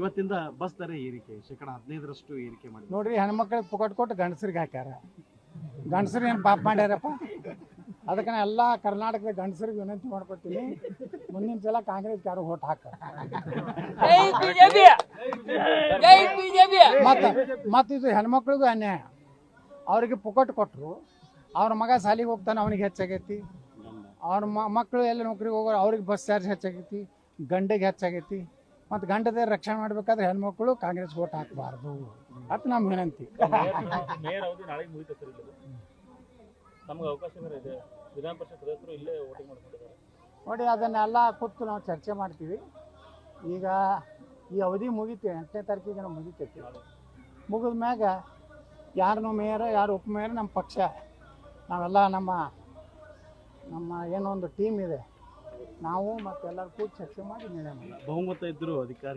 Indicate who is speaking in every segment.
Speaker 1: ಅವತ್ತಿಂದ ಬಸ್ ದರ ಏರಿಕೆ ಶೇಕಡ ಹದಿನೈದರಷ್ಟು ಏರಿಕೆ ಮಾಡಿದ್ರು
Speaker 2: ನೋಡ್ರಿ ಹೆಣ್ಮಕ್ಳಿಗೆ ಪುಕಟ್ ಕೊಟ್ಟು ಗಂಡಸ್ರಿಗೆ ಹಾಕ್ಯಾರ. ಗಂಡಸರು ಏನು ಪಾಪ ಮಾಡ್ಯಾರಪ್ಪ? ಅದಕ್ಕೆ ನಾ ಎಲ್ಲ ಕರ್ನಾಟಕದ ಗಂಡಸರಿಗೆ ವಿನಂತಿ ಮಾಡ್ಕೊತೀನಿ ಮುಂದಿನ ಸಲ ಕಾಂಗ್ರೆಸ್ ಯಾರು ಓಟ್ ಹಾಕ.
Speaker 3: ಮತ್ತೆ ಬಿಜೆಪಿ ಬಿಜೆಪಿ.
Speaker 2: ಮತ್ತು ಮತ್ತು ಇದು ಹೆಣ್ಮಕ್ಳಿಗೂ ಅನ್ಯಾಯ. ಅವ್ರಿಗೆ ಪುಕಟ್ ಕೊಟ್ಟರು ಅವ್ರ ಮಗ ಸಾಲಿಗೆ ಹೋಗ್ತಾನೆ ಅವನಿಗೆ ಹೆಚ್ಚಾಗೈತಿ. ಅವ್ರ ಮಕ್ಕಳು ಎಲ್ಲ ನೌಕರಿಗೆ ಹೋಗೋರು ಅವ್ರಿಗೆ ಬಸ್ ಚಾರ್ಜ್ ಹೆಚ್ಚಾಗೈತಿ. ಗಂಡಿಗೆ ಹೆಚ್ಚಾಗೈತಿ. ಮತ್ತು ಗಂಡದ ರಕ್ಷಣೆ ಮಾಡ್ಬೇಕಾದ್ರೆ ಹೆಣ್ಮಕ್ಳು ಕಾಂಗ್ರೆಸ್ ಓಟ್ ಹಾಕಬಾರ್ದು. ಅದು ನಮ್ಮ ವಿನಂತಿ. ನೋಡಿ ಅದನ್ನೆಲ್ಲ ಕೂತು ನಾವು ಚರ್ಚೆ ಮಾಡ್ತೀವಿ. ಈಗ ಈ ಅವಧಿ ಮುಗೀತಿ ಎಂಟನೇ ತಾರೀಕಿಗೆ ನಾವು ಮುಗಿತೈತಿ. ಮುಗಿದ ಮ್ಯಾಗ ಯಾರನ್ನು ಮೇಯರ್ ಯಾರು ಉಪಮೇಯರ್ ನಮ್ಮ ಪಕ್ಷ. ನಾವೆಲ್ಲ ನಮ್ಮ ನಮ್ಮ ಏನೋ ಒಂದು ಟೀಮ್ ಇದೆ. ನಾವು ಮತ್ತೆಲ್ಲರೂ ಕೂತು ಚರ್ಚೆ ಮಾಡಿ
Speaker 1: ಬಹುಮತ ಇದ್ರು ಅಧಿಕಾರ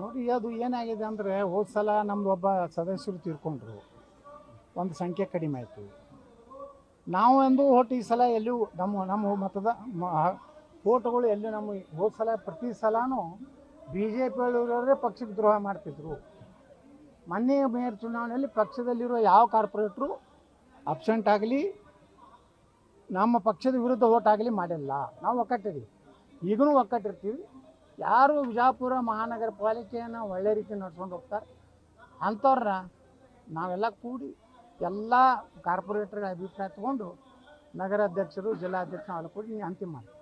Speaker 2: ನೋಡಿ ಅದು ಏನಾಗಿದೆ ಅಂದರೆ ಹೋದ ಸಲ ನಮ್ದು ಒಬ್ಬ ಸದಸ್ಯರು ತೀರ್ಕೊಂಡ್ರು. ಒಂದು ಸಂಖ್ಯೆ ಕಡಿಮೆ ಆಯಿತು. ನಾವು ಎಂದು ಒಟ್ಟು ಈ ಸಲ ಎಲ್ಲೂ ನಮ್ಮ ನಮ್ಮ ಮತದ ಓಟ್ಗಳು ಎಲ್ಲೂ ನಮ್ಮ ಹೋದ ಸಲ ಪ್ರತಿ ಸಲನೂ ಬಿ ಜೆ ಪಿಯವರೇ ಪಕ್ಷಕ್ಕೆ ದ್ರೋಹ ಮಾಡ್ತಿದ್ರು. ಮೊನ್ನೆ ಮೇಯರ್ ಚುನಾವಣೆಯಲ್ಲಿ ಪಕ್ಷದಲ್ಲಿರೋ ಯಾವ ಕಾರ್ಪೊರೇಟ್ರು ಅಬ್ಸೆಂಟ್ ಆಗಲಿ ನಮ್ಮ ಪಕ್ಷದ ವಿರುದ್ಧ ಓಟ್ ಆಗಲಿ ಮಾಡಿಲ್ಲ. ನಾವು ಒಕ್ಕಟ್ಟಿದ್ದೀವಿ. ಈಗಲೂ ಒಕ್ಕಟ್ಟಿರ್ತೀವಿ. ಯಾರು ವಿಜಾಪುರ ಮಹಾನಗರ ಪಾಲಿಕೆಯನ್ನು ಒಳ್ಳೆ ರೀತಿ ನಡ್ಸ್ಕೊಂಡು ಹೋಗ್ತಾರೆ? ಅಂಥವ್ರನ್ನ ನಾವೆಲ್ಲ ಕೂಡಿ ಎಲ್ಲ ಕಾರ್ಪೊರೇಟರ್ ಅಭಿಪ್ರಾಯ ತಗೊಂಡು ನಗರಾಧ್ಯಕ್ಷರು, ಜಿಲ್ಲಾಧ್ಯಕ್ಷರು ಅಲ್ಲಿ ಕೂಡಿ ಅಂತಿಮ ಮಾಡ್ತೀವಿ